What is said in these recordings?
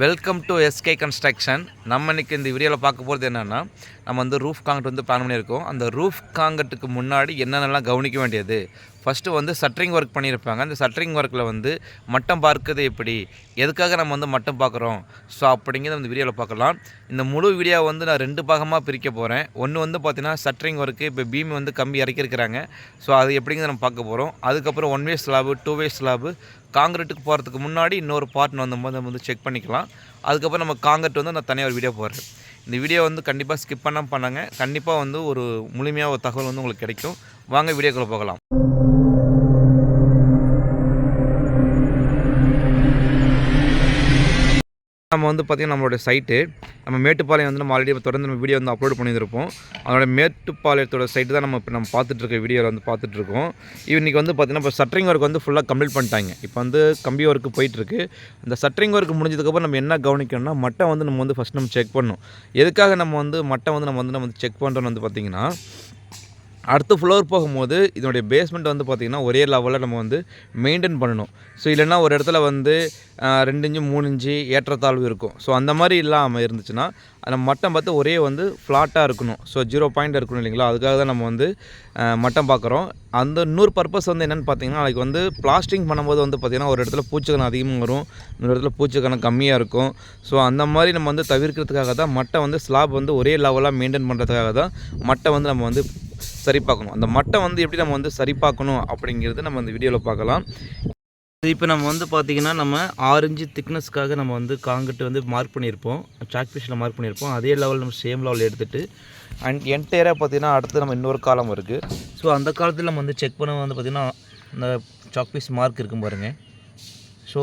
Welcome to SK construction நம்ம இன்றைக்கி இந்த வீடியோவில் பார்க்க போகிறது என்னென்னா நம்ம வந்து ரூஃப் காங்கட் வந்து பிளான் பண்ணியிருக்கோம். அந்த ரூஃப் காங்கட்டுக்கு முன்னாடி என்னென்னலாம் கவனிக்க வேண்டியது? ஃபஸ்ட்டு வந்து சட்டரிங் ஒர்க் பண்ணியிருப்பாங்க. அந்த சட்ரிங் ஒர்க்கில் வந்து மட்டம் பார்க்குறது எப்படி? எதுக்காக நம்ம வந்து மட்டம் பார்க்குறோம்? ஸோ அப்படிங்கிறத அந்த வீடியோவில் பார்க்கலாம். இந்த முழு வீடியோ வந்து நான் ரெண்டு பாகமாக பிரிக்க போகிறேன் ஒன்று வந்து பார்த்தீங்கன்னா சட்ரிங் ஒர்க்கு இப்போ பீம் வந்து கம்பி இறக்கியிருக்கிறாங்க. ஸோ அது எப்படிங்கிறத நம்ம பார்க்க போகிறோம் அதுக்கப்புறம் one way slab two way slab காங்கிரீட்டுக்கு போகிறதுக்கு முன்னாடி இன்னொரு பார்ட் வந்து நம்ம வந்து செக் பண்ணிக்கலாம். அதுக்கப்புறம் நம்ம காங்கிரட் வந்து நான் தனியாக ஒரு வீடியோ போடுறேன். இந்த வீடியோ வந்து கண்டிப்பாக ஸ்கிப் பண்ணாமல் பண்ணாங்க. கண்டிப்பாக வந்து ஒரு முழுமையாக ஒரு தகவல் வந்து உங்களுக்கு கிடைக்கும். வாங்க வீடியோக்குள்ளே போகலாம். நம்ம வந்து பார்த்திங்கன்னா நம்மளோட சைட்டு நம்ம மேட்டுப்பாளையம் வந்து நம்ம ஆல்ரெடி தொடர்ந்து நம்ம வீடியோ வந்து அப்லோட் பண்ணியிருப்போம் அதோட மேட்டுப்பாளையத்தோட சைட்டு தான் நம்ம இப்போ நம்ம பார்த்துட்ருக்க வீடியோவில் வந்து பார்த்துட்ருக்கோம் இன்றைக்கி வந்து பார்த்திங்கன்னா இப்போ சட்ரிங் ஒர்க் வந்து ஃபுல்லாக கம்ப்ளீட் பண்ணிட்டாங்க. இப்போ வந்து கம்பி ஒர்க்கு போயிட்டுருக்கு. இந்த சட்ரிங் ஒர்க் முடிஞ்சதுக்கப்புறம் நம்ம என்ன கவனிக்கணும்னா மட்டை வந்து நம்ம வந்து ஃபஸ்ட் நம்ம செக் பண்ணணும். எதுக்காக நம்ம வந்து மட்டை வந்து நம்ம வந்து நம்ம செக் பண்ணுறோன்னு வந்து பார்த்திங்கன்னா அடுத்த ஃப்ளோர் போகும்போது இதனுடைய பேஸ்மெண்ட் வந்து பார்த்திங்கன்னா ஒரே லெவலில் நம்ம வந்து மெயின்டைன் பண்ணணும். ஸோ இல்லைன்னா ஒரு இடத்துல வந்து ரெண்டு இன்ச்சு மூணு இன்ச்சு ஏற்றத்தாழ்வு இருக்கும். ஸோ அந்த மாதிரி இல்லாமல் இருந்துச்சுன்னா அந்த மட்டம் பார்த்து ஒரே வந்து ஃப்ளாட்டாக இருக்கணும். ஸோ ஜீரோ பாயிண்ட் இருக்கணும் இல்லைங்களா? அதுக்காக தான் நம்ம வந்து மட்டம் பார்க்குறோம் அந்த இன்னொரு பர்பஸ் வந்து என்னென்னு பார்த்தீங்கன்னா நாளைக்கு வந்து பிளாஸ்டிங் பண்ணும்போது வந்து பார்த்திங்கன்னா ஒரு இடத்துல பூச்சிக்கணம் அதிகமாக வரும். இன்னொரு இடத்துல பூச்சிக்கணம் கம்மியாக இருக்கும். ஸோ அந்த மாதிரி நம்ம வந்து தவிர்க்கிறதுக்காக தான் மட்டை வந்து ஸ்லாப் வந்து ஒரே லெவலாக மெயின்டைன் பண்ணுறதுக்காக தான் மட்டை வந்து நம்ம வந்து சரி பார்க்கணும் அந்த மட்டை வந்து எப்படி நம்ம வந்து சரி பார்க்கணும் அப்படிங்கிறது நம்ம இந்த வீடியோவில் பார்க்கலாம். இப்போ நம்ம வந்து பார்த்திங்கன்னா நம்ம ஆரஞ்சு திக்னஸ்க்காக நம்ம வந்து காங்கிட்டு வந்து மார்க் பண்ணியிருப்போம். சாக் பீஸில் மார்க் பண்ணியிருப்போம். அதே லெவல் நம்ம சேம் லெவல் எடுத்துகிட்டு அண்ட் என்டையராக பார்த்திங்கன்னா அடுத்து நம்ம இன்னொரு காலம் இருக்குது ஸோ அந்த காலத்தில் நம்ம வந்து செக் பண்ண வந்து பார்த்திங்கன்னா இந்த சாக் பீஸ் மார்க் இருக்கும் பாருங்கள் ஸோ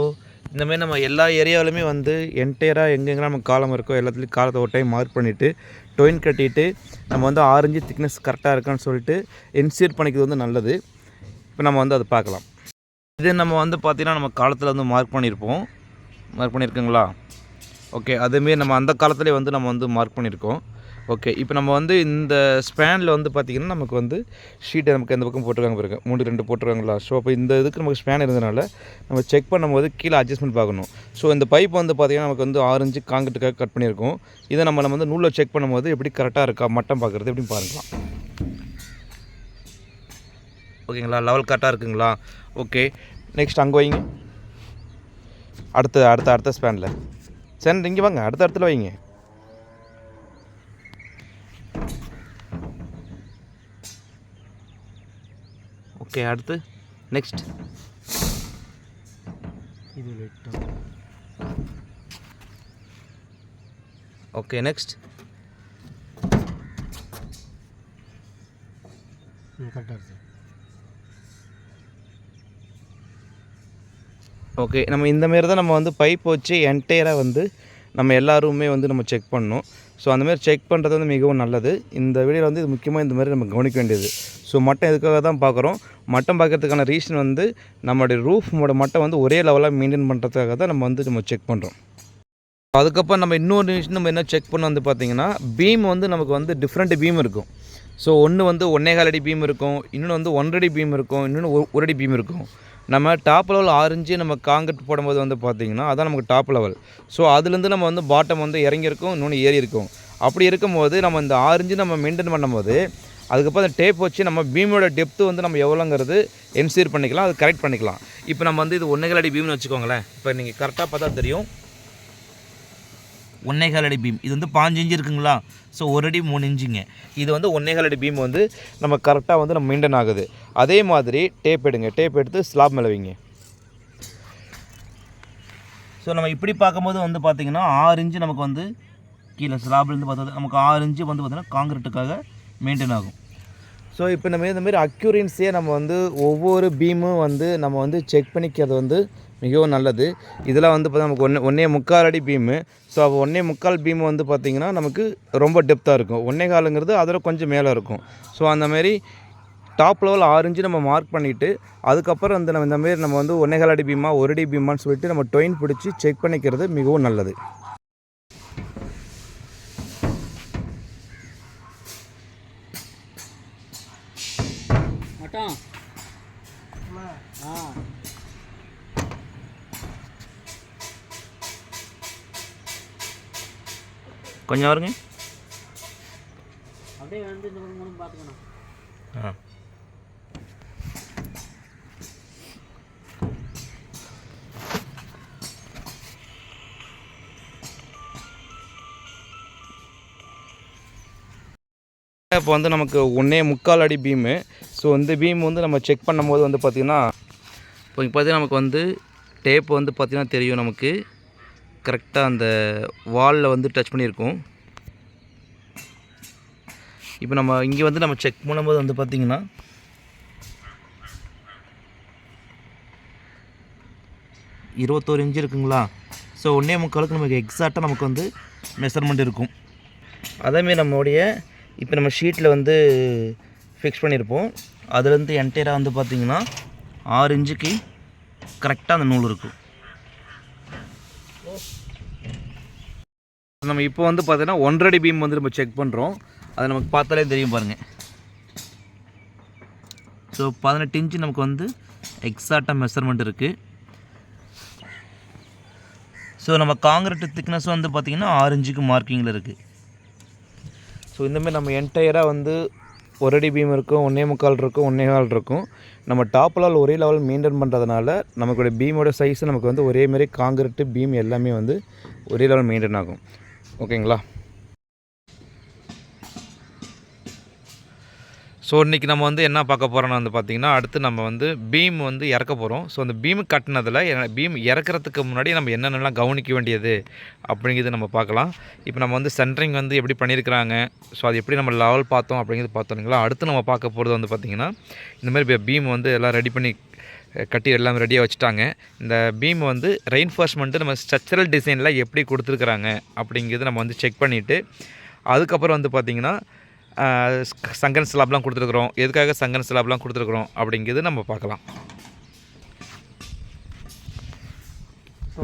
இந்தமாரி நம்ம எல்லா ஏரியாவிலுமே வந்து என்டையராக எங்கெங்கெல்லாம் நம்ம காலம் இருக்கோ எல்லாத்துலேயும் காலத்தை ஒரு டைம் மார்க் பண்ணிவிட்டு டொயின் கட்டிட்டு நம்ம வந்து ஆரஞ்சு திக்னஸ் கரெக்டாக இருக்கான்னு சொல்லிட்டு இன்சியர் பண்ணிக்கிறது வந்து நல்லது. இப்போ நம்ம வந்து அதை பார்க்கலாம். இது நம்ம வந்து பார்த்திங்கன்னா நம்ம காலத்தில் வந்து மார்க் பண்ணியிருப்போம். மார்க் பண்ணியிருக்கோங்களா? ஓகே அதேமாரி நம்ம அந்த காலத்துலேயே வந்து நம்ம வந்து மார்க் பண்ணியிருக்கோம். ஓகே இப்போ நம்ம வந்து இந்த ஸ்பேனில் வந்து பார்த்திங்கன்னா நமக்கு வந்து ஷீட்டை நமக்கு எந்த பக்கம் போட்டிருக்காங்க பாருங்க. மூணு ரெண்டு போட்டிருக்காங்களா? ஸோ அப்போ இந்த இதுக்கு நமக்கு ஸ்பேன் இருந்தனால நம்ம செக் பண்ணும்போது கீழே அட்ஜஸ்ட்மெண்ட் பார்க்கணும். ஸோ இந்த பைப் வந்து பார்த்திங்கன்னா நமக்கு வந்து ஆரஞ்சு காங்கிட்டுக்காக கட் பண்ணியிருக்கோம். இதை நம்ம நம்ம வந்து நூலில் செக் பண்ணும்போது எப்படி கரெக்டாக இருக்கா மட்டம் பார்க்குறது எப்படின்னு பாருக்கலாம் ஓகேங்களா லெவல் கரெக்டாக இருக்குங்களா? ஓகே நெக்ஸ்ட் அங்கே வைங்க. அடுத்த அடுத்த அடுத்த ஸ்பேனில் சரி இங்கே வாங்க. அடுத்த இடத்துல வைங்க. ஓகே அடுத்து. நெக்ஸ்ட் இது ஓகே நெக்ஸ்ட் ஓகே நம்ம இந்த மாரி தான் நம்ம வந்து பைப் வச்சு என்டையராக வந்து நம்ம எல்லா ரூமே வந்து நம்ம செக் பண்ணணும். ஸோ அந்த மாதிரி செக் பண்ணுறது வந்து மிகவும் நல்லது. இந்த வீடியோவில் வந்து இது முக்கியமாக இந்த மாதிரி நம்ம கவனிக்க வேண்டியது. ஸோ மட்டம் எதுக்காக தான் பார்க்குறோம்? மட்டம் பார்க்கறதுக்கான ரீசன் வந்து நம்மளுடைய ரூஃபோட மட்டம் வந்து ஒரே லெவலாக மெயின்டைன் பண்ணுறதுக்காக தான் நம்ம வந்து நம்ம செக் பண்ணுறோம் அதுக்கப்புறம் நம்ம இன்னொரு விஷயம் நம்ம என்ன செக் பண்ண வந்து பார்த்திங்கன்னா பீம் வந்து நமக்கு வந்து டிஃப்ரெண்ட் பீம் இருக்கும். ஸோ ஒன்று வந்து ஒன்றே கால் அடி பீம் இருக்கும் இன்னொன்று வந்து ஒன்றரை பீம் இருக்கும் இன்னொன்று ஒரு- அடி பீம் இருக்கும். நம்ம டாப் லெவல் ஆரஞ்சு நம்ம காங்கிரட் போடும்போது வந்து பார்த்திங்கன்னா அதான் நமக்கு டாப் லெவல் ஸோ அதுலேருந்து நம்ம வந்து பாட்டம் வந்து இறங்கியிருக்கும் இன்னொன்று ஏறி இருக்கும் அப்படி இருக்கும்போது நம்ம இந்த ஆரஞ்சு நம்ம மெயின்டைன் பண்ணும்போது அதுக்கப்புறம் அந்த டேப் வச்சு நம்ம பீமோட டெப்த்து வந்து நம்ம எவ்வளோங்கிறது என்சீர் பண்ணிக்கலாம் அது கரெக்ட் பண்ணிக்கலாம். இப்போ நம்ம வந்து இது ஒன்றே அடி பீம்னு வச்சுக்கோங்களேன். இப்போ நீங்கள் கரெக்டாக பார்த்தா தெரியும். ஒன்னேகால் அடி பீம். இது வந்து பாஞ்சு இன்ச்சு இருக்குங்களா? ஸோ ஒரு அடி மூணு இன்ச்சுங்க. இது வந்து ஒன்னேகால் அடி பீம் வந்து நம்ம கரெக்டாக வந்து நம்ம மெயின்டைன் ஆகுது. அதே மாதிரி டேப் எடுங்க. டேப் எடுத்து ஸ்லாப் மேலே வைங்க. ஸோ நம்ம இப்படி பார்க்கும்போது வந்து பார்த்திங்கன்னா ஆறு இன்ச்சு நமக்கு வந்து கீழே ஸ்லாப்லேருந்து பார்த்தது. நமக்கு ஆறு இன்ச்சு வந்து பார்த்திங்கன்னா காங்கிரீட்டுக்காக மெயின்டைன் ஆகும். ஸோ இப்போ நம்ம இந்த மாதிரி அக்யூரன்ஸியை நம்ம வந்து ஒவ்வொரு பீமும் வந்து நம்ம வந்து செக் பண்ணிக்கிறது வந்து மிகவும் நல்லது. இதெல்லாம் வந்து பார்த்தா நமக்கு ஒன்று ஒன்றே முக்கால் அடி பீமு ஸோ அப்போ ஒன்றே முக்கால் பீம் வந்து பார்த்திங்கன்னா நமக்கு ரொம்ப டெப்த்தாக இருக்கும். ஒன்றே காலுங்கிறது அதில் கொஞ்சம் மேலே இருக்கும். ஸோ அந்தமாரி டாப் லெவல் ஆரஞ்சு நம்ம மார்க் பண்ணிவிட்டு அதுக்கப்புறம் அந்த நம்ம இந்தமாரி நம்ம வந்து ஒன்றே கால் அடி பீமா ஒரு அடி பீமான்னு சொல்லிட்டு நம்ம டொயின் பிடிச்சி செக் பண்ணிக்கிறது மிகவும் நல்லது. கொஞ்சம் வருங்க. அப்படியே வந்து இந்த பக்கம் மூணு பார்த்துக்கணும். ஆ. இப்போ வந்து நமக்கு ஒன்றே முக்கால் அடி பீமு ஸோ இந்த பீம் வந்து நம்ம செக் பண்ணும்போது வந்து பார்த்திங்கன்னா இப்போ இங்கே பார்த்தீங்கன்னா நமக்கு வந்து டேப் வந்து பார்த்திங்கன்னா தெரியும் நமக்கு. கரெக்டாக அந்த வாலில் வந்து டச் பண்ணியிருக்கோம். இப்போ நம்ம இங்கே வந்து நம்ம செக் பண்ணும்போது வந்து பார்த்திங்கன்னா இருபத்தோரு இன்ச்சு இருக்குங்களா? ஸோ ஒன்றே முக்காலுக்கு நமக்கு எக்ஸாக்டாக நமக்கு வந்து மெஷர்மெண்ட் இருக்கும். அதேமாரி நம்மளுடைய இப்போ நம்ம ஷீட்டில் வந்து ஃபிக்ஸ் பண்ணியிருப்போம். அதுலேருந்து என்டையராக வந்து பார்த்திங்கன்னா ஆறு இன்ச்சுக்கு கரெக்டாக அந்த நூல் இருக்கும். நம்ம இப்போ வந்து பார்த்தீங்கன்னா ஒன்றரை பீம் வந்து நம்ம செக் பண்ணுறோம் அதை நமக்கு பார்த்தாலே தெரியும் பாருங்கள் ஸோ பதினெட்டு இன்ச்சு நமக்கு வந்து எக்ஸாக்டாக மெஷர்மெண்ட் இருக்குது ஸோ நம்ம காங்கிரீட் திக்னஸ் வந்து பார்த்திங்கன்னா ஆறு மார்க்கிங்கில் இருக்குது ஸோ இந்தமாதிரி நம்ம என்டையராக வந்து ஒரு அடி பீம் இருக்கும் ஒன்றே முக்கால் இருக்கும் ஒன்றே கால் இருக்கும். நம்ம டாப்லால் ஒரே லெவல் மெயின்டைன் பண்ணுறதுனால நமக்குடைய பீமோட சைஸ் நமக்கு வந்து ஒரே மாதிரி காங்கிரீட்டு பீம் எல்லாமே வந்து ஒரே லெவல் மெயின்டைன் ஆகும். ஓகேங்களா? ஸோ இன்றைக்கி நம்ம வந்து என்ன பார்க்க போகிறோம்னா வந்து பார்த்திங்கன்னா அடுத்து நம்ம வந்து பீம் வந்து இறக்க போகிறோம் ஸோ அந்த பீம் கட்டினதில் பீம் இறக்கிறதுக்கு முன்னாடி நம்ம என்னென்னலாம் கவனிக்க வேண்டியது அப்படிங்கிறது நம்ம பார்க்கலாம். இப்போ நம்ம வந்து சென்ட்ரிங் வந்து எப்படி பண்ணியிருக்கிறாங்க? ஸோ அது எப்படி நம்ம லெவல் பார்த்தோம் அப்படிங்கிறது பார்த்தோங்களா அடுத்து நம்ம பார்க்க போகிறது வந்து பார்த்திங்கன்னா இந்தமாதிரி பீம் வந்து எல்லாம் ரெடி பண்ணி கட்டி எல்லாம் ரெடியாக வச்சுட்டாங்க. இந்த பீம் வந்து ரெயின்ஃபோர்ஸ்மெண்ட்டு நம்ம ஸ்ட்ரக்சரல் டிசைனில் எப்படி கொடுத்துருக்குறாங்க அப்படிங்கிறது நம்ம வந்து செக் பண்ணிவிட்டு அதுக்கப்புறம் வந்து பார்த்திங்கன்னா சங்கன் ஸ்லாப்லாம் கொடுத்துருக்குறோம். எதுக்காக சங்கன் ஸ்லாப்லாம் கொடுத்துருக்குறோம் அப்படிங்கிறது நம்ம பார்க்கலாம். ஸோ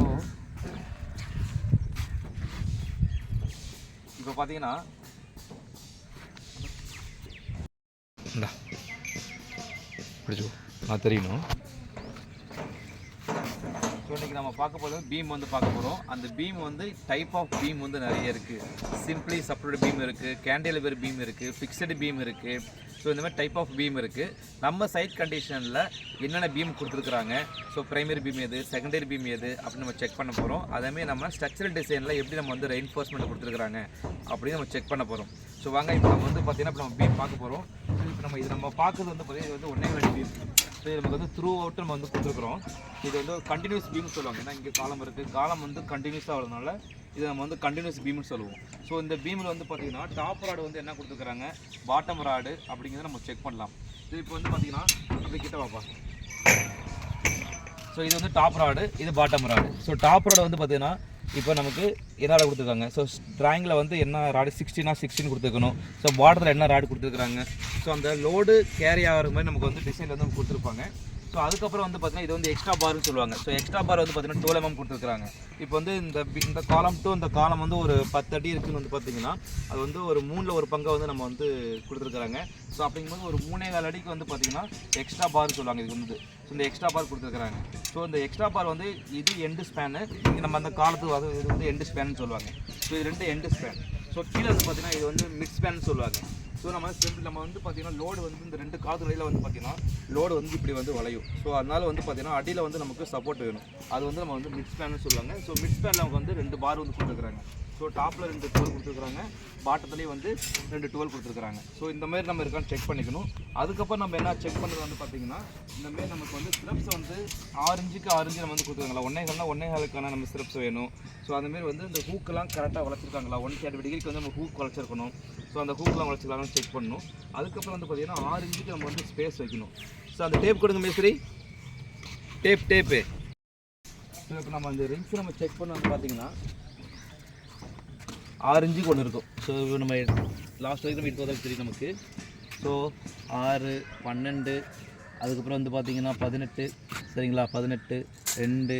இப்போ பார்த்தீங்கன்னா பிடிச்சிக்கோ. நான் தெரியணும். ஸோ இன்றைக்கி நம்ம பார்க்க போகிறது பீம் வந்து பார்க்க போகிறோம் அந்த பீம் வந்து டைப் ஆஃப் பீம் வந்து நிறைய இருக்குது சிம்பிளி சப்ளோட பீம் இருக்குது கேண்டிலிவர் பீம் இருக்குது ஃபிக்ஸடு பீம் இருக்குது ஸோ இந்த மாதிரி டைப் ஆஃப் பீம் இருக்குது நம்ம சைட் கண்டிஷனில் என்னென்ன பீம் கொடுத்துருக்குறாங்க? ஸோ பிரைமரி பீம் எது செகண்டரி பீம் எது அப்படின்னு நம்ம செக் பண்ண போகிறோம் அதேமாதிரி நம்ம ஸ்ட்ரக்சரல் டிசைனில் எப்படி நம்ம வந்து ரெயின்ஃபோர்ஸ்மெண்ட் கொடுத்துருக்குறாங்க அப்படின்னு நம்ம செக் பண்ண போகிறோம் ஸோ வாங்க இப்போ நம்ம வந்து பார்த்திங்கன்னா இப்போ நம்ம பீம் பார்க்க போகிறோம் நம்ம இது நம்ம பார்க்குறது வந்து பார்த்தீங்கன்னா இது வந்து ஒன்றே வேண்டி பீம் ஸோ இது நமக்கு வந்து த்ரூ அவுட் நம்ம வந்து கொடுத்துருக்குறோம். இது வந்து கண்டினியூஸ் பீம் சொல்லுவாங்க. ஏன்னா இங்கே காலம் இருக்குது காலம் வந்து கண்டினியூஸாக வரதுனால இது நம்ம வந்து கண்டினியூஸ் பீம்னு சொல்லுவோம். ஸோ இந்த பீமில் வந்து பார்த்தீங்கன்னா டாப் ராடு வந்து என்ன கொடுத்துருக்குறாங்க? பாட்டம் ராடு அப்படிங்கிறத நம்ம செக் பண்ணலாம். இது இப்போ வந்து பார்த்தீங்கன்னா அப்படி கிட்ட பார்ப்பா ஸோ இது வந்து டாப் ராடு இது bottom rod so top rod வந்து பார்த்தீங்கன்னா இப்போ நமக்கு என்ன ராடு கொடுத்துருக்காங்க? ஸோ ட்ராயிங்கில் வந்து என்ன ராடு சிக்ஸ்டினா சிக்ஸ்டின் கொடுத்துருக்கணும். ஸோ பார்டரில் என்ன ராடு கொடுத்துருக்காங்க ஸோ அந்த லோடு கேரி ஆகிற மாதிரி நமக்கு வந்து டிசைன் வந்து நமக்கு கொடுத்துருப்பாங்க. ஸோ அதுக்கப்புறம் வந்து பார்த்தீங்கன்னா இது வந்து எக்ஸ்ட்ரா பார்னு சொல்லுவாங்க. ஸோ எக்ஸ்ட்ரா பார் வந்து பார்த்தீங்கன்னா டுவெல் எம்எம் mm கொடுத்துருக்காங்க இப்போ வந்து இந்த இந்த காலம் டு இந்த காலம் வந்து ஒரு பத்து அடி இருக்குன்னு வந்து பார்த்தீங்கன்னா அது வந்து ஒரு மூணில் ஒரு பங்கை வந்து நம்ம வந்து கொடுத்துருக்குறாங்க. ஸோ அப்படிங்கும்போது ஒரு மூணே கால் அடிக்கு வந்து பார்த்தீங்கன்னா எக்ஸ்ட்ரா பார் சொல்லுவாங்க இதுக்கு வந்து. ஸோ இந்த எக்ஸ்ட்ரா பார் கொடுத்துருக்குறாங்க. ஸோ இந்த எக்ஸ்ட்ரா பார் வந்து இது எண்டு ஸ்பேனு இங்கே நம்ம அந்த காலத்துக்கு அது இது வந்து எண்டு ஸ்பேன்னு சொல்லுவாங்க. ஸோ இது ரெண்டு எண்டு ஸ்பேன் ஸோ கீழே வந்து பார்த்தீங்கன்னா இது வந்து மிட் ஸ்பேன் சொல்லுவாங்க. ஸோ நம்ம சிம்பிள் நம்ம வந்து பார்த்தீங்கன்னா லோடு வந்து இந்த ரெண்டு காது இடையில வந்து பார்த்தீங்கன்னா லோடு வந்து இப்படி வந்து வளையும். ஸோ அதனால வந்து பார்த்தீங்கன்னா அடியில் வந்து நமக்கு சப்போர்ட் வேணும். அது வந்து நம்ம வந்து மிட் ஸ்பேன்னு சொல்லுவாங்க. ஸோ மிட் ஸ்பேனில் அவங்க வந்து ரெண்டு பார் வந்து கொடுத்துருக்குறாங்க. ஸோ டாப்பில் ரெண்டு டுவெல் கொடுத்துருக்குறாங்க. பாட்டத்துலேயும் வந்து ரெண்டு டுவெல் கொடுத்துருக்குறாங்க. ஸோ இந்த மாதிரி நம்ம இருக்கான்னு செக் பண்ணிக்கணும். அதுக்கப்புறம் நம்ம என்ன செக் பண்ணுறது வந்து பார்த்தீங்கன்னா இந்தமாரி நமக்கு வந்து சிரப்ஸ் வந்து ஆறு ஆரஞ்சு ஆறு நம்ம வந்து கொடுத்துருக்காங்களா? ஒன்னே கால்னா ஒன்னே காலுக்கான நம்ம ஸ்ட்ரெப்ஸ் வேணும். ஸோ அந்தமாரி வந்து இந்த ஹூக்கெல்லாம் கரெக்டாக வளர்ச்சிருக்காங்களா ஒன் தேர்ட்டி டிகிரிக்கு வந்து நம்ம ஹூக் வளர்ச்சிருக்கணும் ஸோ அந்த ஹூக்கெலாம் வளர்ச்சிக்கலாம்னு செக் பண்ணணும். அதுக்கப்புறம் வந்து பார்த்தீங்கன்னா ஆறு இன்ச்சுக்கு நம்ம வந்து ஸ்பேஸ் வைக்கணும். ஸோ அந்த டேப் கொடுங்க மேஸ்திரி. டேப் டேப்பு ஸோ இப்போ நம்ம அந்த ரிங்ஸ் நம்ம செக் பண்ண வந்து பார்த்தீங்கன்னா ஆறு இன்ச்சுக்கு ஒன்று இருக்கும். ஸோ இப்போ நம்ம லாஸ்ட் வரைக்கும் நம்ம எடுத்து தெரியும் நமக்கு. ஸோ ஆறு பன்னெண்டு அதுக்கப்புறம் வந்து பார்த்திங்கன்னா பதினெட்டு. சரிங்களா? பதினெட்டு ரெண்டு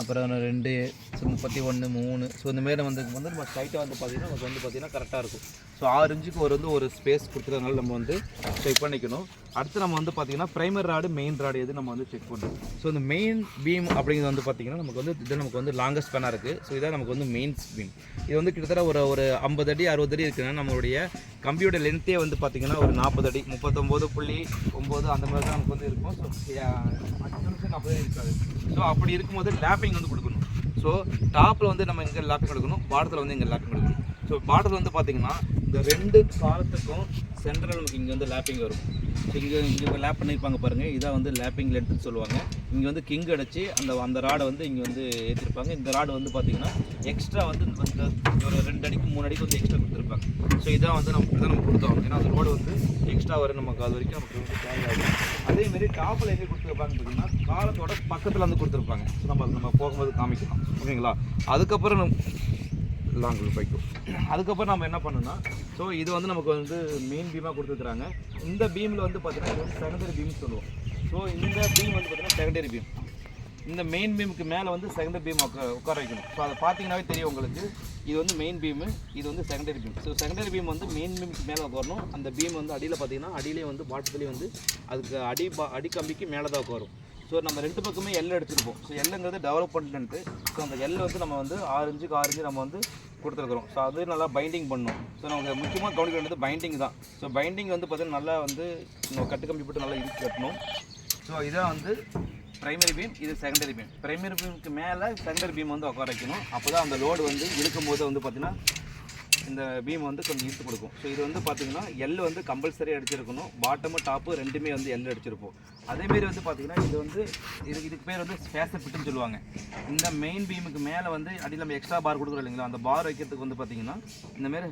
அப்புறம் ரெண்டு ஸோ முப்பத்தி ஒன்று மூணு. ஸோ இந்தமாரி வந்து வந்து நம்ம ஸ்ட்ரைட்டாக வந்து பார்த்திங்கன்னா நமக்கு வந்து பார்த்திங்கன்னா கரெக்டாக இருக்கும். ஸோ ஆறு இன்ச்சுக்கு ஒரு வந்து ஒரு ஸ்பேஸ் கொடுத்துருக்கனால நம்ம வந்து செக் பண்ணிக்கணும். அடுத்து நம்ம வந்து பார்த்திங்கன்னா ப்ரைமர் ராடு மெயின் ராடு எது நம்ம வந்து செக் பண்ணணும். ஸோ இந்த மெயின் பீம் அப்படிங்கிறது வந்து பார்த்திங்கன்னா நமக்கு வந்து இது நமக்கு வந்து லாங்கஸ்ட் ஸ்பேனாக இருக்குது ஸோ இதான் நமக்கு வந்து மெயின் பீம் இது வந்து கிட்டத்தட்ட ஒரு ஒரு ஐம்பது அடி அறுபது அடி இருக்குன்னா நம்மளுடைய கம்பியோட லென்த்தே வந்து பார்த்திங்கன்னா ஒரு நாற்பது அடி முப்பத்தொம்போது புள்ளி ஒம்பது அந்த மாதிரி தான் நமக்கு வந்து இருக்கும். ஸோ அஞ்சு நாற்பது அடி இருக்காது. ஸோ அப்படி இருக்கும்போது லேப்பிங் வந்து கொடுக்கணும். ஸோ டாப்பில் வந்து நம்ம எங்கே லேப்பிங் கொடுக்கணும் பாடத்தில் வந்து எங்கள் லேப்பிங் கொடுக்கணும் ஸோ பாடத்தில் வந்து பார்த்திங்கன்னா இந்த ரெண்டு காலத்துக்கும் சென்ட்ரல் நமக்கு இங்கே வந்து லேப்பிங் வரும். இங்கே இங்கே லேப் பண்ணியிருப்பாங்க பாருங்கள் இதான் வந்து லேப்பிங் லென்த்துன்னு சொல்லுவாங்க. இங்கே வந்து கிங் அடித்து அந்த அந்த ராடை வந்து இங்கே வந்து ஏற்றிருப்பாங்க இந்த ராடு வந்து பார்த்திங்கன்னா எக்ஸ்ட்ரா வந்து இந்த ஒரு ரெண்டு அடிக்கு மூணு அடிக்கு வந்து எக்ஸ்ட்ரா கொடுத்துருப்பாங்க. ஸோ இதான் வந்து நம்ம தான் நம்ம கொடுத்தோம். ஏன்னா அந்த ரோடு வந்து எக்ஸ்ட்ரா வரும் நமக்கு. அது வரைக்கும் நமக்கு வந்து தேவையாகும் அதேமாரி டாப்பில் எங்கே கொடுத்துருப்பாங்க பார்த்தீங்கன்னா காலத்தோட பக்கத்தில் வந்து கொடுத்துருப்பாங்க. ஸோ நம்ம நம்ம போகும்போது காமிக்கலாம். ஓகேங்களா? அதுக்கப்புறம் நம்ம லாங்கில் பைக்கும் அதுக்கப்புறம் நம்ம என்ன பண்ணோம்னா ஸோ இது வந்து நமக்கு வந்து மெயின் பீமாக கொடுத்துருக்குறாங்க. இந்த பீமில் வந்து பார்த்தீங்கன்னா இது வந்து செகண்டரி பீம் சொல்லுவோம். ஸோ இந்த பீம் வந்து பார்த்தீங்கன்னா செகண்டரி பீம் இந்த மெயின் பீமுக்கு மேலே வந்து செகண்டரி பீம் உட்கார உட்கார வைக்கணும். ஸோ அதை பார்த்தீங்கன்னாவே தெரியும் உங்களுக்கு. இது வந்து மெயின் பீமு இது வந்து secondary beam so secondary beam வந்து மெயின் பீமுக்கு மேலே உட்காரணும். அந்த பீம் வந்து அடியில் பார்த்தீங்கன்னா அடியிலே வந்து பாட்டத்துலேயே வந்து அதுக்கு அடி பா அடி கம்பிக்கு மேலே தான் உட்காரும். ஸோ நம்ம ரெண்டு பக்கமே எல் அடிச்சிருப்போம் ஸோ எல்லுங்கிறது டெவலப்மெண்ட்டு ஸோ அந்த எல் வந்து நம்ம வந்து ஆறு இன்ச்சுக்கு ஆறு இன்ச்சு நம்ம வந்து கொடுத்துருக்குறோம். ஸோ அது நல்லா பைண்டிங் பண்ணணும் ஸோ நமக்கு முக்கியமாக கவனிக்க வேண்டியது பைண்டிங் தான். ஸோ பைண்டிங் வந்து பார்த்தீங்கன்னா நல்லா வந்து நம்ம கட்டு கம்பி போட்டு நல்லா இறுக்கி கட்டணும். ஸோ இதான் வந்து ப்ரைமரி பீம் இது செகண்டரி பீம் ப்ரைமரி பீமுக்கு மேலே செகண்டரி பீம் வந்து உட்கார வைக்கணும். அப்போ தான் அந்த லோடு வந்து இழுக்கும் போது வந்து பார்த்திங்கன்னா இந்த பீம் வந்து கொஞ்சம் இழுத்து கொடுக்கும். ஸோ இது வந்து பார்த்தீங்கன்னா எல் வந்து கம்பல்சரி அடிச்சிருக்கணும் பாட்டமு டாப்பு ரெண்டுமே வந்து எல் அடிச்சிருப்போம் அதேமாரி வந்து பார்த்தீங்கன்னா இது வந்து இது இதுக்கு பேர் வந்து ஸ்பேசர் ஃபிட்டுன்னு சொல்லுவாங்க. இந்த மெயின் பீமுக்கு மேலே வந்து அடியில் நம்ம எக்ஸ்ட்ரா பார் கொடுக்குறோம் இல்லைங்களா? அந்த பார் வைக்கிறதுக்கு வந்து பார்த்தீங்கன்னா இந்தமாரி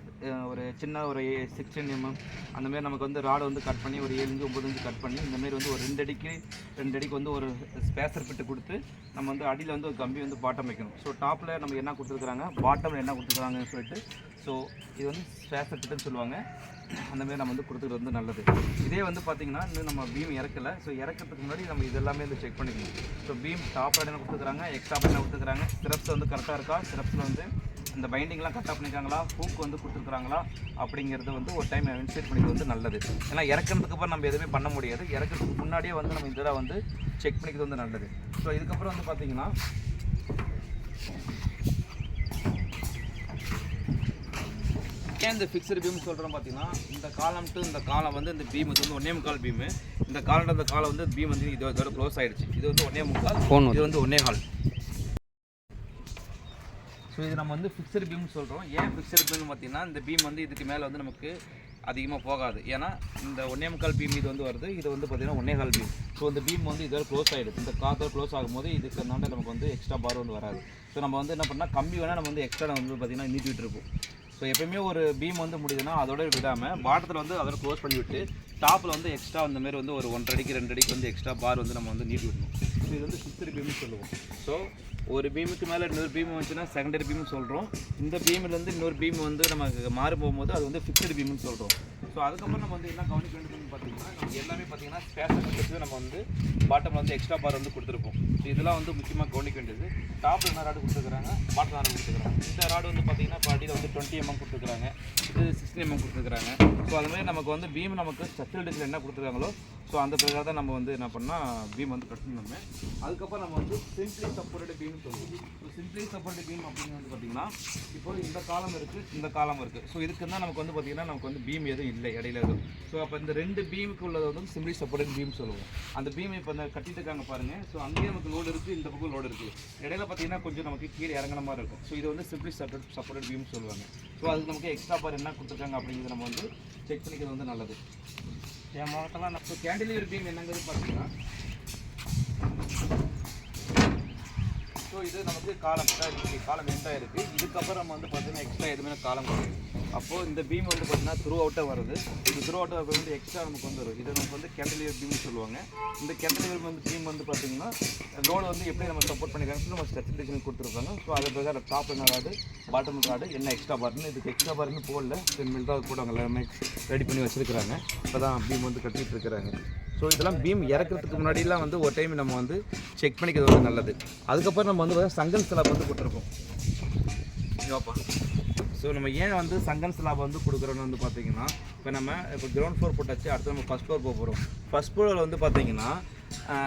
ஒரு சின்ன ஒரு சிக்ஸ்டீன் எம்எம் mm, அந்தமாரி நமக்கு வந்து ராடை வந்து கட் பண்ணி ஒரு ஏழு இஞ்சு ஒம்பது இஞ்சு கட் பண்ணி இந்தமாரி வந்து ஒரு ரெண்டு அடிக்கு ரெண்டு அடிக்கு வந்து ஒரு ஸ்பேசர் ஃபிட்டு கொடுத்து நம்ம வந்து அடியில் வந்து ஒரு கம்பி வந்து பாட்டம் வைக்கணும். ஸோ டாப்பில் நம்ம என்ன கொடுத்துருக்குறாங்க? பாட்டமில் என்ன கொடுத்துருக்காங்கன்னு சொல்லிட்டு ஸோ இது வந்து ஸ்பேசர் ஃபிட்டுன்னு சொல்லுவாங்க. அந்தமாரி நம்ம வந்து கொடுத்துக்கிறது வந்து நல்லது. இதே வந்து பார்த்தீங்கன்னா இன்னும் நம்ம பீம் இறக்கல. ஸோ இறக்கிறதுக்கு முன்னாடி நம்ம இது எல்லாமே வந்து செக் பண்ணிக்கணும். ஸோ பீம் டாப் என்ன கொடுத்துருக்காங்க எக்ஸ்ட்ரா என்ன கொடுத்துருக்காங்க. ஸ்ட்ரெப்ஸ் வந்து கரெக்டாக இருக்கா? ஸ்ட்ரெப்ஸில் வந்து இந்த பைண்டிங்லாம் கரெக்டாக பண்ணியிருக்காங்களா ஹூக் வந்து கொடுத்துருக்காங்களா? அப்படிங்கிறது வந்து ஒரு டைம் இன்சேட் பண்ணிக்கிறது வந்து நல்லது. ஏன்னா இறக்கிறதுக்கு அப்புறம் நம்ம எதுவுமே பண்ண முடியாது. இறக்கிறதுக்கு முன்னாடியே வந்து நம்ம இதெல்லாம் வந்து செக் பண்ணிக்கிறது வந்து நல்லது. ஸோ இதுக்கப்புறம் வந்து பார்த்தீங்கன்னா ஏன் இந்த ஃபிக்ஸட் பீம் சொல்கிறோம் பார்த்தீங்கன்னா இந்த காலம் டு இந்த காலம் வந்து இந்த பீம் வந்து ஒன்னே முக்கால் பீமு இந்த காலம் இந்த காலம் வந்து பீம் வந்து இது இதோட க்ளோஸ் ஆயிடுச்சு. இது வந்து ஒன்னே முக்கால் இது வந்து ஒன்னே கால். ஸோ இது நம்ம வந்து ஃபிக்ஸட் பீம் சொல்கிறோம் ஏன் ஃபிக்ஸட் பீம்னு பார்த்தீங்கன்னா இந்த பீம் வந்து இதுக்கு மேலே வந்து நமக்கு அதிகமாக போகாது. ஏன்னா இந்த ஒன்னே முக்கால் பீம் இது வந்து வருது. இது வந்து பார்த்தீங்கன்னா ஒன்னே கால் பீம் ஸோ இந்த பீம் வந்து இதோட க்ளோஸ் ஆகிடுது இந்த காத்தோட க்ளோஸ் ஆகும்போது இதுக்கு நமக்கு வந்து எக்ஸ்ட்ரா பார் வந்து வராது. ஸோ நம்ம வந்து என்ன பண்ணால் கம்பி வேணால் நம்ம வந்து எக்ஸ்ட்ரா வந்து பார்த்தீங்கன்னா நீட்டிட்டு இருப்போம். ஸோ எப்பயுமே ஒரு பீம் வந்து முடியுதுன்னா அதோட விடாமல் பாட்டத்தில் வந்து அதோட க்ளோஸ் பண்ணி விட்டு டாப்பில் வந்து எக்ஸ்ட்ரா அந்த மாதிரி வந்து ஒரு ஒன்றரை அடிக்கு ரெண்டு அடிக்கு வந்து எக்ஸ்ட்ரா பார் வந்து நம்ம வந்து நீட்டி விடணும். ஸோ இது வந்து ஃபிஃப்த் பீம்னு சொல்லுவோம். ஸோ ஒரு பீமுக்கு மேலே இன்னொரு பீம் வந்துச்சுன்னா செகண்டரி பீம்னு சொல்கிறோம் இந்த பீம்லேருந்து இன்னொரு பீம் வந்து நமக்கு மாறி போகும்போது அது வந்து ஃபிக்ஸ்டு பீம்னு சொல்கிறோம் ஸோ அதுக்கப்புறம் நம்ம வந்து என்ன கவனிக்க வேண்டியதுன்னு பார்த்தீங்கன்னா எல்லாமே பார்த்தீங்கன்னா ஸ்பேஸை கொடுத்து நம்ம வந்து பாட்டமில் வந்து எக்ஸ்ட்ரா பார் வந்து கொடுத்துருப்போம். ஸோ இதெல்லாம் வந்து முக்கியமாக கவனிக்க வேண்டியது. டாப்பில் என்ன ராடு கொடுத்துருக்காங்க பாட்டில் ராடு கொடுத்துருக்காங்க இந்த ராடு வந்து பார்த்தீங்கன்னா இப்போ அடியில் வந்து டுவெண்ட்டி எம்எம் கொடுத்துருக்காங்க இது சிக்ஸ்டி எம்எம் கொடுத்துருக்காங்க ஸோ அதுமாதிரி நமக்கு வந்து பீம் நமக்கு ஸ்ட்ரக்சரல் டிசைன் என்ன கொடுத்துருக்காங்களோ ஸோ அந்த பிரகாரம் தான் நம்ம வந்து என்ன பண்ணால் பீம் வந்து கட்டணும். நம்ம அதுக்கப்புறம் நம்ம வந்து சிம்பிளி சப்போர்ட்டட் பீம்னு சொல்லுவோம் ஸோ சிம்பிளி சப்போர்ட் பீம் அப்படின்னு வந்து பார்த்தீங்கன்னா இப்போ இந்த காலம் இருக்குது இந்த காலம் இருக்குது ஸோ இதுக்கு தான் நமக்கு வந்து பார்த்தீங்கன்னா நமக்கு வந்து பீம் எதுவும் இல்லை இடையில எதுவும். ஸோ அப்போ இந்த ரெண்டு பீமுக்கு உள்ளது வந்து சிம்பிளி சப்போர்ட் பீம் சொல்லுவோம். அந்த பீம் இப்போ இந்த கட்டிட்டு இருக்காங்க பாருங்க. ஸோ அங்கேயே நமக்கு லோடு இருக்குது இந்த பக்கம் லோடு இருக்குது இடையில பார்த்தீங்கன்னா கொஞ்சம் நமக்கு கீழே இறங்கின மாதிரி இருக்கும். ஸோ இது வந்து சிம்பிளி சப்போர்ட் சப்போர்ட் பீம் சொல்லுவாங்க. ஸோ அதுக்கு நமக்கு எக்ஸ்ட்ரா பார் என்ன கொடுத்துருக்காங்க அப்படிங்கிறது நம்ம வந்து செக் பண்ணிக்கிறது வந்து நல்லது. என் முகத்தெல்லாம் நம்ம கேண்டிலியர் பீம் என்னங்கிறது பார்த்தீங்கன்னா ஸோ இது நமக்கு காலம் இருக்கு காலம் எண்டாக இருக்குது இதுக்கப்புறம் நம்ம வந்து பார்த்தீங்கன்னா எக்ஸ்ட்ரா எதுவுமே காலம் கிடையாது. அப்போது இந்த பீம் வந்து பார்த்தீங்கன்னா த்ரூ அவுட்டாக வருது. இந்த த்ரூ அவுட்டாக வந்து எக்ஸ்ட்ரா நமக்கு வந்து வரும். இது நமக்கு வந்து கேண்டலியர் பீம்னு சொல்லுவாங்க. இந்த கேண்டலியர் வந்து பீம் வந்து பார்த்தீங்கன்னா லோடு வந்து எப்படி நம்ம சப்போர்ட் பண்ணிக்கிறாங்க நம்ம ஸ்பெசிஃபிகேஷன் கொடுத்துருக்காங்க. கொடுத்துருப்பாங்க ஸோ அது பிரகாரம் டாப் என்ன ராடு பாட்டம் ராடு என்ன எக்ஸ்ட்ரா பார்ட்னு இதுக்கு எக்ஸ்ட்ரா பார்ட்னு போடல. டென் மினிட் தான் கூட அவங்க எல்லாமே ரெடி பண்ணி வச்சிருக்கிறாங்க. இப்போ தான் பீம் வந்து கட்டிட்டு இருக்கிறாங்க. ஸோ இதெல்லாம் பீம் இறக்கிறதுக்கு முன்னாடிலாம் வந்து ஒரு டைம் நம்ம வந்து செக் பண்ணிக்கிறது வந்து நல்லது. அதுக்கப்புறம் நம்ம வந்து சங்கல் ஸ்லாப் வந்து கொடுத்துருப்போம் இங்கேப்பா ஸோ நம்ம ஏன் வந்து சங்கன் ஸ்லாப் வந்து கொடுக்குறோன்னு வந்து பார்த்தீங்கன்னா இப்போ நம்ம இப்போ கிரவுண்ட் ஃப்ளோர் போட்டாச்சு அடுத்து நம்ம ஃபஸ்ட் ஃப்ளோர் போக போகிறோம் ஃபஸ்ட் ஃப்ளோரில் வந்து பார்த்தீங்கன்னா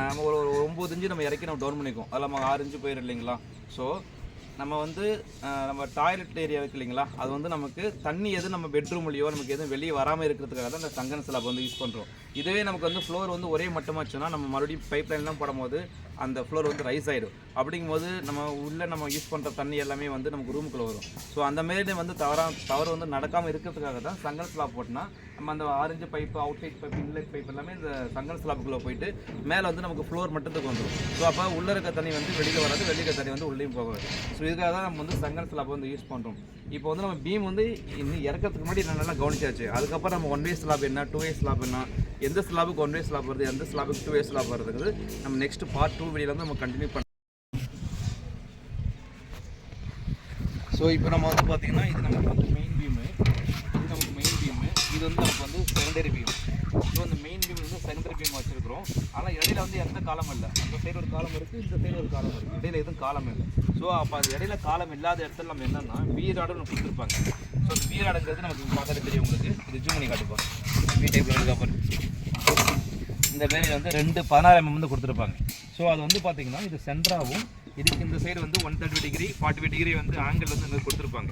நம்ம ஒரு ஒம்பது இஞ்சு நம்ம இறக்கி நம்ம டவுன் பண்ணிக்குவோம். அதில் நம்ம ஆறு இஞ்சு போயிடும் இல்லைங்களா? ஸோ நம்ம வந்து நம்ம டாய்லெட் ஏரியா இருக்கு இல்லைங்களா? அது வந்து நமக்கு தண்ணி எதுவும் நம்ம பெட்ரூம்லையோ நமக்கு எதுவும் வெளியே வராமல் இருக்கிறதுக்காக தான் இந்த சங்கன் ஸ்லாப் வந்து யூஸ் பண்ணுறோம் இதுவே நமக்கு வந்து ஃப்ளோர் வந்து ஒரே மட்டமாச்சுன்னா நம்ம மறுபடியும் பைப் லைன்லாம் போடும்போது அந்த ஃப்ளோர் வந்து ரைஸ் ஆகிடும் அப்படிங்கும்போது நம்ம உள்ளே நம்ம யூஸ் பண்ணுற தண்ணி எல்லாமே வந்து நமக்கு ரூமுக்குள்ளே வரும். ஸோ அந்த மாரி வந்து தவறா தவறு வந்து நடக்காமல் இருக்கிறதுக்காக தான் சங்கல் ஸ்லாப் போட்டோம்னா நம்ம அந்த orange pipe outside pipe inlet pipe எல்லாமே இந்த சங்கல் ஸ்லாப்புக்குள்ளே போயிட்டு மேலே வந்து நமக்கு ஃப்ளோர் மட்டத்துக்கு வந்துடும் ஸோ அப்போ உள்ளே இருக்க தண்ணி வந்து வெளியில் வராது வெளியில் இருக்க தண்ணி வந்து உள்ளேயும் போகாது. ஸோ இதுக்காக தான் நம்ம வந்து சங்கல் ஸ்லாப் வந்து யூஸ் பண்ணுறோம் இப்போ வந்து நம்ம பீம் வந்து இன்னும் இறக்கிறதுக்கு முன்னாடி நான் நல்லா கவனிச்சாச்சு. அதுக்கப்புறம் நம்ம ஒன் வே ஸ்லாப் என்ன டூ வே ஸ்லாப் என்ன எந்த ஸ்லாபுக்கு ஒன் வே ஸ்லாப் வருது எந்த ஸ்லாபுக்கு டூ வே ஸ்லாப் வருதுங்கிறது நம்ம நெக்ஸ்ட் பார்ட் டூ வீடியோவில் வந்து நம்ம கண்டினியூ பண்ண ஸோ இப்போ நம்ம வந்து பார்த்தீங்கன்னா இது நமக்கு வந்து மெயின் பீமு இது நமக்கு மெயின் பீமு இது வந்து நமக்கு வந்து செகண்டரி பீம் ஸோ அந்த மெயின் பீம் வந்து செகண்டரி பீம் வச்சிருக்கிறோம். ஆனால் இடையில வந்து எந்த காலம் இல்லை. அந்த சைடு ஒரு காலம் இருக்குது இந்த சைடு ஒரு காலம் இருக்குது இடையில எதுவும் காலம் இல்லை. ஸோ அப்போ அது இடையில காலம் இல்லாத இடத்துல நம்ம என்னன்னா வீராடு ஒன்று கொடுத்துருப்பாங்க. ஸோ அந்த வீராடுங்கிறது நமக்கு பார்த்தாலே தெரியும் உங்களுக்கு. இது ஜூம் பண்ணி காட்டுப்போம் வீ டைப்பில் இந்த மாரி வந்து ரெண்டு பதினாறு எம்எம் வந்து கொடுத்துருப்பாங்க. ஸோ அது வந்து பார்த்தீங்கன்னா இது சென்டராகவும் இதுக்கு இந்த சைடு வந்து one thirty degree forty five degree வந்து ஆங்கிள் வந்து இந்த கொடுத்துருப்பாங்க.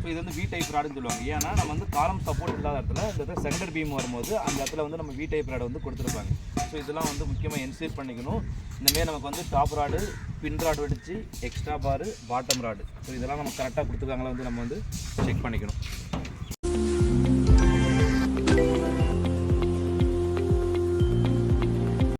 ஸோ இது வந்து வி டைப் ராடுன்னு சொல்லுவாங்க. ஏன்னா நம்ம வந்து காலம் சப்போர்ட் இல்லாத இடத்துல இந்த இடத்துல சென்டர் பீம் வரும்போது அந்த இடத்துல வந்து நம்ம வி டைப் ராடு வந்து கொடுத்துருப்பாங்க. ஸோ இதெல்லாம் வந்து முக்கியமாக என்சீர் பண்ணிக்கணும். இந்தமாரி நமக்கு வந்து டாப் ராடு பின் ராடு வெடிச்சு extra bar bottom rod so இதெல்லாம் நம்ம கரெக்டாக கொடுத்துருக்காங்களா வந்து நம்ம வந்து செக் பண்ணிக்கணும்.